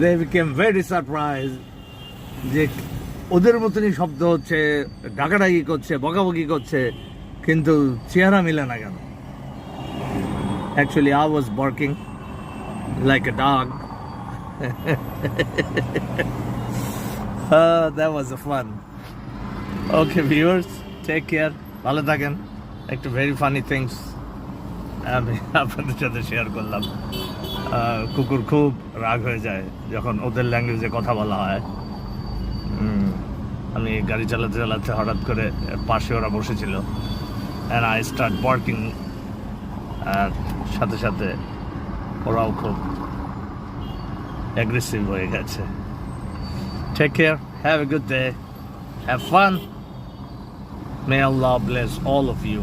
দে became very surprise যে ওদের মতনই শব্দ হচ্ছে, ডাকাডাকি করছে, বকাবকি করছে, কিন্তু চেহারা মিলে না কেন? Actually I was barking like a dog that was a fun okay viewers take care ভালো থাকেন. একটু ভেরি ফানি থিংস আমি আপনাদের সাথে শেয়ার করলাম। কুকুর খুব রাগ হয়ে যায় যখন ওদের ল্যাঙ্গুয়েজে কথা বলা হয়। আমি গাড়ি চালাতে চালাতে হঠাৎ করে পাশে ওরা বসেছিল। অ্যান্ড আই স্টার্ট ওয়ার্কিং আর সাথে সাথে ওরাও খুব অ্যাগ্রেসিভ হয়ে গেছে। Take care have a good day have fun may Allah bless all of you